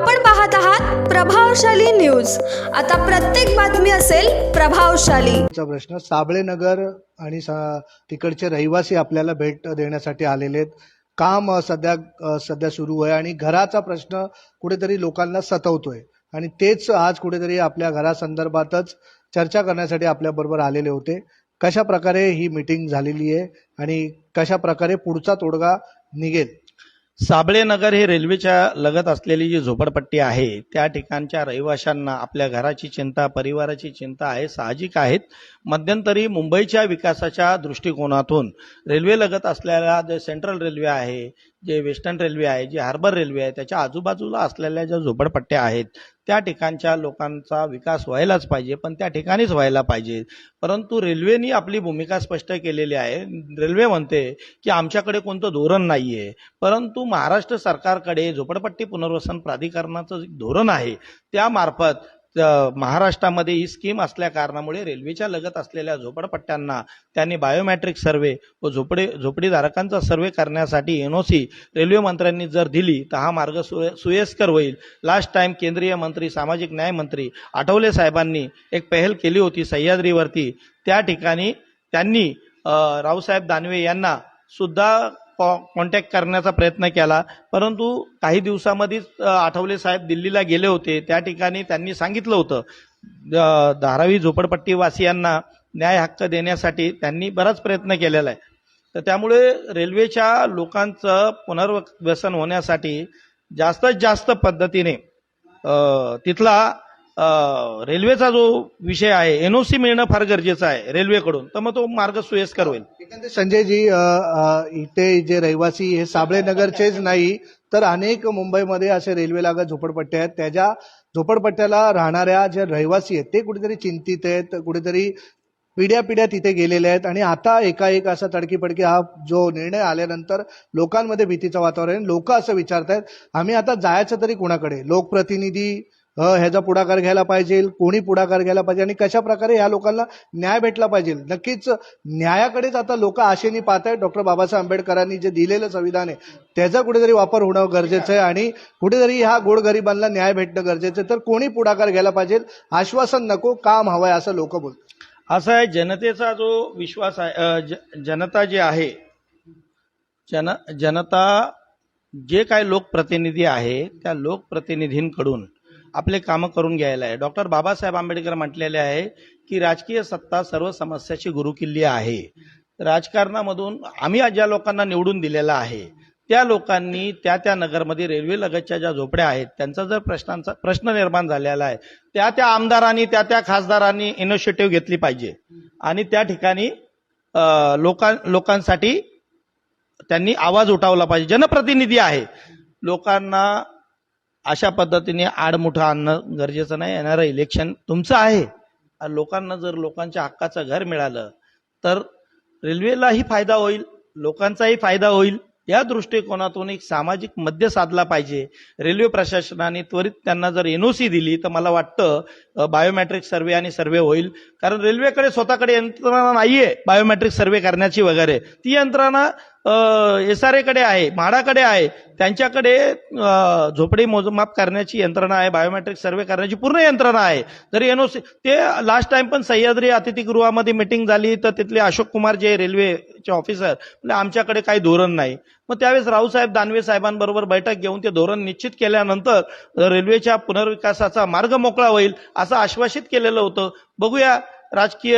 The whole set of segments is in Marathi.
आपण पाहत आहात प्रभावशाली न्यूज. आता प्रत्येक बातमी असेल प्रभावशाली. प्रश्न साबळे नगर आणि सा- तिकडचे रहिवासी आपल्याला भेट देण्यासाठी आलेले आहेत. काम सध्या सध्या सुरू आहे आणि घराचा प्रश्न कुठेतरी लोकांना सतवतोय. आणि तेच आज कुठेतरी आपल्या घरासंदर्भातच चर्चा करण्यासाठी आपल्या बरोबर आलेले होते. कशा प्रकारे ही मीटिंग झालेली आहे आणि कशा प्रकारे पुढचा तोडगा निघेल? साबळेनगर हे रेल्वेच्या लगत असलेली जी झोपडपट्टी आहे त्या ठिकाणच्या रहिवाशांना आपल्या घराची चिंता परिवाराची चिंता आहे साहजिक आहेत. मध्यंतरी मुंबईच्या विकासाच्या दृष्टिकोनातून रेल्वे लगत असलेल्या जे सेंट्रल रेल्वे आहे जे वेस्टर्न रेल्वे आहे जे हार्बर रेल्वे आहे त्याच्या आजूबाजूला असलेल्या ज्या झोपडपट्ट्या आहेत त्या ठिकाणच्या लोकांचा विकास व्हायलाच पाहिजे पण त्या ठिकाणीच व्हायला पाहिजे. परंतु रेल्वेनी आपली भूमिका स्पष्ट केलेली आहे. रेल्वे म्हणते की आमच्याकडे कोणतं धोरण नाही आहे परंतु महाराष्ट्र सरकारकडे झोपडपट्टी पुनर्वसन प्राधिकरणाचं धोरण आहे त्यामार्फत महाराष्ट्रामध्ये ही स्कीम असल्या कारणामुळे रेल्वेच्या लगत असलेल्या झोपडपट्ट्यांना त्यांनी बायोमॅट्रिक सर्वे व झोपडे झोपडीधारकांचा सर्वे करण्यासाठी एनओसी रेल्वे मंत्र्यांनी जर दिली तर हा मार्ग सुय- सुयस्कर होईल. लास्ट टाइम केंद्रीय मंत्री सामाजिक न्याय मंत्री आठवले साहेबांनी एक पहल केली होती सह्याद्रीवरती. त्या ठिकाणी त्यांनी रावसाहेब दानवे यांना सुद्धा कॉन्टॅक्ट करण्याचा प्रयत्न केला. परंतु काही दिवसामध्येच आठवले साहेब दिल्लीला गेले होते. त्या ठिकाणी त्यांनी सांगितलं होतं धारावी झोपडपट्टीवासियांना न्याय हक्क देण्यासाठी त्यांनी बराच प्रयत्न केलेला आहे. तर त्यामुळे रेल्वेच्या लोकांचं पुनर्वसन होण्यासाठी जास्तीत जास्त पद्धतीने तिथला रेल्वेचा जो विषय आहे एनओसी मिळणं फार गरजेचं आहे रेल्वेकडून. तर मग तो मार्ग सुयस्कर होईल. संजयजी इथे जे रहिवासी हे साबळे नगरचेच नाही तर अनेक मुंबईमध्ये असे रेल्वे लागत झोपडपट्ट्या आहेत. त्याच्या झोपडपट्ट्याला राहणाऱ्या जे रहिवासी आहेत ते कुठेतरी चिंतित आहेत कुठेतरी पिढ्या पिढ्या तिथे गेलेल्या आहेत. आणि आता एकाएक असा तडकीपडकी हा जो निर्णय आल्यानंतर लोकांमध्ये भीतीचं वातावरण लोक असं विचारत आहेत आम्ही आता जायचं तरी कुणाकडे? लोकप्रतिनिधी ह्याचा पुढाकार घ्यायला पाहिजे कोणी पुढाकार घ्यायला पाहिजे आणि कशा प्रकारे ह्या लोकांना न्याय भेटला पाहिजे. नक्कीच न्यायाकडेच आता लोक आशेने पाहत आहेत. डॉक्टर बाबासाहेब आंबेडकरांनी जे दिलेलं संविधान आहे त्याचा कुठेतरी वापर होणं गरजेचं आहे आणि कुठेतरी ह्या गोरगरिबांना न्याय भेटणं गरजेचं आहे. तर कोणी पुढाकार घ्यायला पाहिजे? आश्वासन नको काम हवंय असं लोक बोलतात. असं आहे जनतेचा जो विश्वास आहे जनता जी आहे जन जनता जे काय लोकप्रतिनिधी आहे त्या लोकप्रतिनिधींकडून आपले कामं करून घ्यायला आहे. डॉक्टर बाबासाहेब आंबेडकर म्हटलेले आहे की राजकीय सत्ता सर्व समस्याची गुरुकिल्ली आहे. राजकारणामधून आम्ही ज्या लोकांना निवडून दिलेला आहे त्या लोकांनी त्या त्या नगरमध्ये रेल्वे लगतच्या ज्या झोपड्या आहेत त्यांचा जर प्रश्नांचा प्रश्न निर्माण झालेला आहे त्या त्या आमदारांनी त्या त्या खासदारांनी इनिशिएटिव्ह घेतली पाहिजे. आणि त्या ठिकाणी लोकां लोकांसाठी त्यांनी आवाज उठावला पाहिजे. जनप्रतिनिधी आहे. लोकांना अशा पद्धतीने आडमुठं आणणं गरजेचं नाही. येणारं इलेक्शन तुमचं आहे. लोकांना जर लोकांच्या हक्काचं घर मिळालं तर रेल्वेलाही फायदा होईल लोकांचाही फायदा होईल. या दृष्टिकोनातून एक सामाजिक मध्य साधला पाहिजे. रेल्वे प्रशासनाने त्वरित त्यांना जर एनओसी दिली तर मला वाटतं बायोमॅट्रिक सर्वे आणि सर्वे होईल. कारण रेल्वेकडे स्वतःकडे यंत्रणा नाहीये बायोमॅट्रिक सर्वे करण्याची वगैरे. ती यंत्रणा एस आर एकडे आहे म्हाडाकडे आहे त्यांच्याकडे झोपडी मोजमाप करण्याची यंत्रणा आहे बायोमेट्रिक सर्वे करण्याची पूर्ण यंत्रणा आहे. जरी एनओसी ते लास्ट टाइम पण सह्याद्री अतिथीगृहामध्ये मिटिंग झाली तर तिथले अशोक कुमार जे रेल्वेचे ऑफिसर म्हणजे आमच्याकडे काही धोरण नाही. मग त्यावेळेस रावसाहेब दानवे साहेबांबरोबर बैठक घेऊन ते धोरण निश्चित केल्यानंतर रेल्वेच्या पुनर्विकासाचा मार्ग मोकळा होईल असं आश्वासित केलेलं होतं. बघूया राजकीय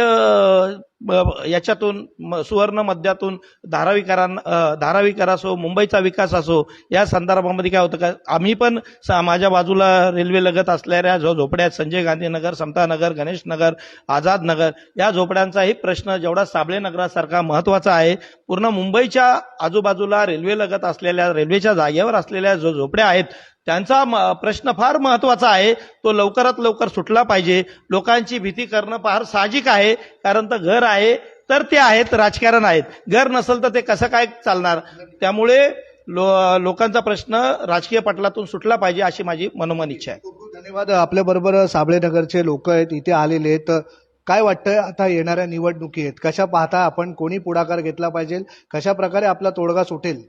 याच्यातून म- सुवर्ण मध्यातून धारावीकरांना धाराविकार धारावीकर असो मुंबईचा विकास असो या संदर्भामध्ये काय होतं का आम्ही पण माझ्या बाजूला रेल्वे लगत असलेल्या जो झोपड्या आहेत संजय गांधी नगर समता नगर गणेश नगर आझाद नगर या झोपड्यांचाही प्रश्न जेवढा साबळे नगरासारखा महत्त्वाचा आहे पूर्ण मुंबईच्या आजूबाजूला रेल्वे लगत असलेल्या रेल्वेच्या जागेवर असलेल्या जो झोपड्या आहेत त्यांचा प्रश्न फार महत्त्वाचा आहे. तो लवकरात लवकर सुटला पाहिजे. लोकांची भीती करणं फार साहजिक आहे. कारण तर घर आहे तर ते आहेत राजकारण आहेत. घर नसेल तर ते कसं काय चालणार? त्यामुळे लो लोकांचा प्रश्न राजकीय पटलातून सुटला पाहिजे अशी माझी मनोमन इच्छा आहे. धन्यवाद. आपल्या बरोबर लोक आहेत इथे आलेले आहेत. काय वाटतं आता येणाऱ्या निवडणुकी आहेत कशा पाहता आपण? कोणी पुढाकार घेतला पाहिजे? कशा प्रकारे आपला तोडगा सुटेल?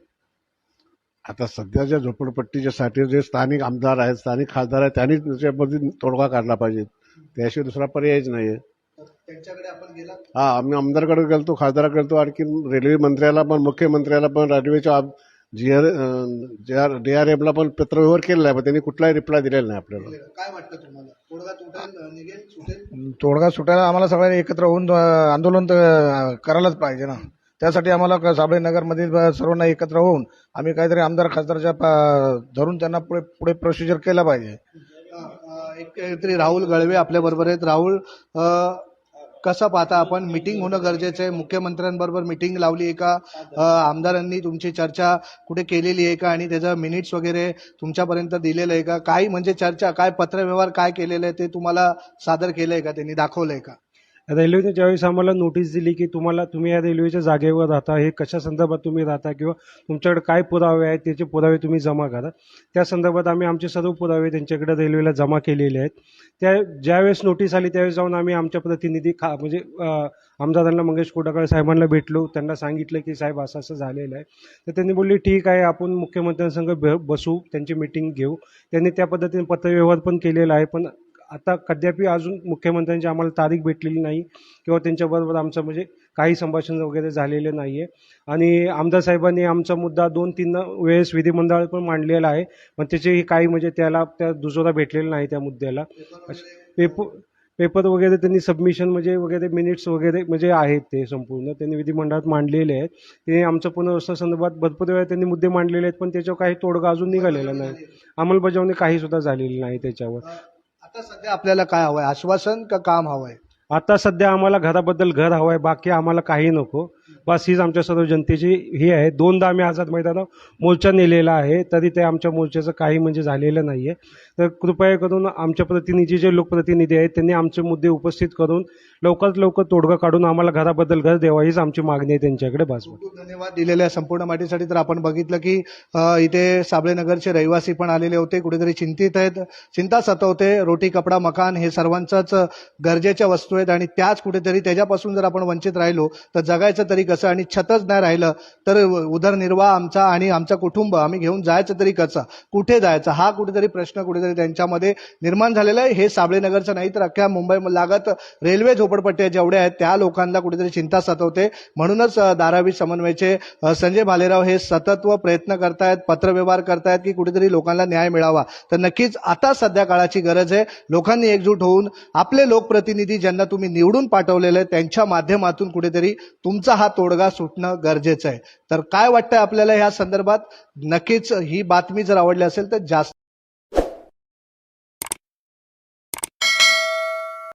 आता सध्याच्या झोपडपट्टीच्या साठी जे स्थानिक आमदार आहेत स्थानिक खासदार आहेत त्यांनी त्याच्यामध्ये तोडगा काढला पाहिजे. त्याशिवाय दुसरा पर्यायच आपण गेला हा आम्ही आमदारकडे गेलतो खासदाराकडे गेलतो आणखी रेल्वे मंत्र्याला पण मुख्यमंत्र्याला पण रेल्वेच्या जी आर डी आर एमला पण पत्रव्यवहार केलेला आहे पण त्यांनी कुठलाही रिप्लाय दिलेला नाही आपल्याला. काय वाटतं तुम्हाला? तोडगा तुटेल निघेल सुटेल? तोडगा सुटायला आम्हाला सगळ्यांनी एकत्र होऊन आंदोलन करायलाच पाहिजे ना. त्यासाठी आम्हाला क- साबळे नगरमधील सर्वांना एकत्र होऊन आम्ही काहीतरी आमदार खासदारच्या धरून त्यांना पुढे पुढे प्रोसिजर केला पाहिजे. एक काहीतरी राहुल गळवे आपल्या बरोबर आहेत. राहुल कसं पाहता आपण? मिटिंग होणं गरजेचं आहे. मुख्यमंत्र्यांबरोबर मिटिंग लावली आहे का? आमदारांनी तुमची चर्चा कुठे केलेली आहे का? आणि त्याचं मिनिट्स वगैरे तुमच्यापर्यंत दिलेलं आहे का? काही म्हणजे चर्चा काय पत्रव्यवहार काय केलेलं आहे ते तुम्हाला सादर केलं आहे का? त्यांनी दाखवलं आहे का? रेल्वेने ज्यावेळेस आम्हाला नोटीस दिली की तुम्हाला तुम्ही या रेल्वेच्या जागेवर राहता हे कशा संदर्भात तुम्ही राहता किंवा तुमच्याकडे काय पुरावे आहेत त्याचे पुरावे तुम्ही जमा करा. त्या संदर्भात आम्ही आमचे सर्व पुरावे त्यांच्याकडे रेल्वेला जमा केलेले आहेत. त्या ज्यावेळेस नोटीस आली त्यावेळेस जाऊन आम्ही आमच्या प्रतिनिधी खा म्हणजे आमदारांना मंगेश कोटाकाळे साहेबांना भेटलो. त्यांना सांगितलं की साहेब असं असं झालेलं आहे. तर त्यांनी बोलले ठीक आहे आपण मुख्यमंत्र्यांसंग ब- बसू त्यांची मिटिंग घेऊ. त्यांनी त्या पद्धतीने पत्रव्यवहार पण केलेला आहे. पण आता कद्यापि अजून मुख्यमंत्र्यांची आम्हाला तारीख भेटलेली नाही किंवा त्यांच्याबरोबर आमचं म्हणजे काही संभाषण वगैरे झालेले नाही आहे आणि आमदार साहेबांनी आमचा मुद्दा दोन तीन वेळेस विधिमंडळात पण मांडलेला आहे. पण त्याचे काही म्हणजे त्याला त्या दुजोरा भेटलेला नाही त्या मुद्द्याला. पेपर पेपर वगैरे त्यांनी सबमिशन म्हणजे वगैरे मिनिट्स वगैरे म्हणजे आहेत ते संपूर्ण. त्यांनी विधिमंडळात मांडलेले आहेत. ते आमच्या पुनर्वसन संदर्भात भरपूर वेळा त्यांनी मुद्दे मांडलेले आहेत पण त्याच्यावर काही तोडगा अजून निघालेला नाही. अंमलबजावणी काही सुद्धा झालेली नाही त्याच्यावर. आता सध्या आपल्याला काय हवंय? आश्वासन का काम हवंय? आता सध्या आम्हाला घराबद्दल घर हवं आहे बाकी आम्हाला काही नको. बस हीच आमच्या सर्व जनतेची ही आहे. दोनदा आम्ही आझाद मैदानावर मोर्चा नेलेला आहे. तरी ते आमच्या मोर्चाचं काही म्हणजे झालेलं नाही आहे तर कृपया करून आमच्या प्रतिनिधी जे लोकप्रतिनिधी आहेत त्यांनी आमचे मुद्दे उपस्थित करून लवकरात लवकर तोडगा काढून आम्हाला घराबद्दल घर द्यावा हीच आमची मागणी आहे त्यांच्याकडे बस. खूप धन्यवाद दिलेल्या संपूर्ण माहितीसाठी. तर आपण बघितलं की अ, इथे साबळेनगरचे रहिवासी पण आलेले होते कुठेतरी चिंतित आहेत चिंता सतवते. रोटी कपडा मकान हे सर्वांचंच गरजेच्या वस्तू आहेत आणि त्याच कुठेतरी त्याच्यापासून जर आपण वंचित राहिलो तर जगायचं तरी तरी कसं? आणि छतच नाही राहिलं तर उदरनिर्वाह आमचा आणि आमचा कुटुंब आम्ही घेऊन जायचं तरी कसं? कुठे जायचं? हा कुठेतरी प्रश्न कुठेतरी त्यांच्यामध्ये निर्माण झालेला आहे. हे साबळेनगरचं नाही तर अख्ख्या मुंबई लागत रेल्वे झोपडपट्ट्या जेवढ्या आहेत त्या लोकांना कुठेतरी चिंता सतवते. म्हणूनच दारावी धारावी समन्वयचे संजय भालेराव हे सतत व प्रयत्न करतायत पत्रव्यवहार करतायत की कुठेतरी लोकांना न्याय मिळावा. तर नक्कीच आता सध्या काळाची गरज आहे. लोकांनी एकजूट होऊन आपले लोकप्रतिनिधी ज्यांना तुम्ही निवडून पाठवलेले आहेत, त्यांच्या माध्यमातून कुठेतरी तुमचा हा तोडगा सुटणं गरजेचं आहे. तर काय वाटतंय आपल्याला ह्या संदर्भात? नक्कीच ही बातमी जर आवडली असेल तर जास्त